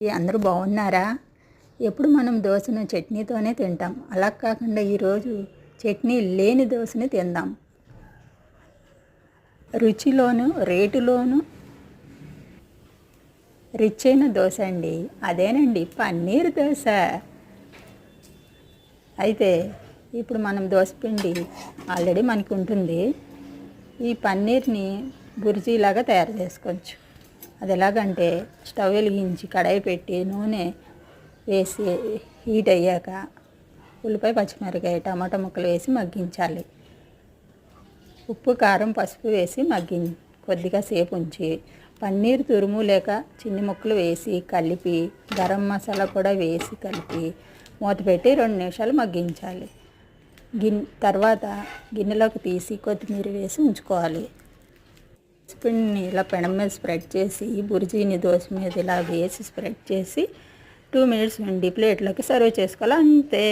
అందరూ బాగున్నారా? ఎప్పుడు మనం దోశను చట్నీతోనే తింటాం. అలా కాకుండా ఈరోజు చట్నీ లేని దోశని తిందాం. రుచిలోను రేటులోను రిచ్ అయిన దోశ అండి. అదేనండి పన్నీర్ దోశ. అయితే ఇప్పుడు మనం దోశ పిండి ఆల్రెడీ మనకు ఉంటుంది ఈ పన్నీర్ని బుర్జీలాగా తయారు చేసుకోవచ్చు. అది ఎలాగంటే స్టవ్ వెలిగించి కడాయి పెట్టి నూనె వేసి హీట్ అయ్యాక ఉల్లిపాయ పచ్చిమిరకాయ టమాటా ముక్కలు వేసి మగ్గించాలి. ఉప్పు కారం పసుపు వేసి మగ్గి కొద్దిగా సేపు ఉంచి పన్నీర్ తురుము లేక చిన్ని ముక్కలు వేసి కలిపి గరం మసాలా కూడా వేసి కలిపి మూత పెట్టి రెండు నిమిషాలు మగ్గించాలి. గిన్ తర్వాత గిన్నెలోకి తీసి కొత్తిమీర వేసి ఉంచుకోవాలి. పిండిని ఇలా పెనం మీద స్ప్రెడ్ చేసి బుర్జీని దోశ మీద ఇలా వేసి స్ప్రెడ్ చేసి టూ మినిట్స్ ఉండి ప్లేట్లోకి సర్వ్ చేసుకోవాలి. అంతే.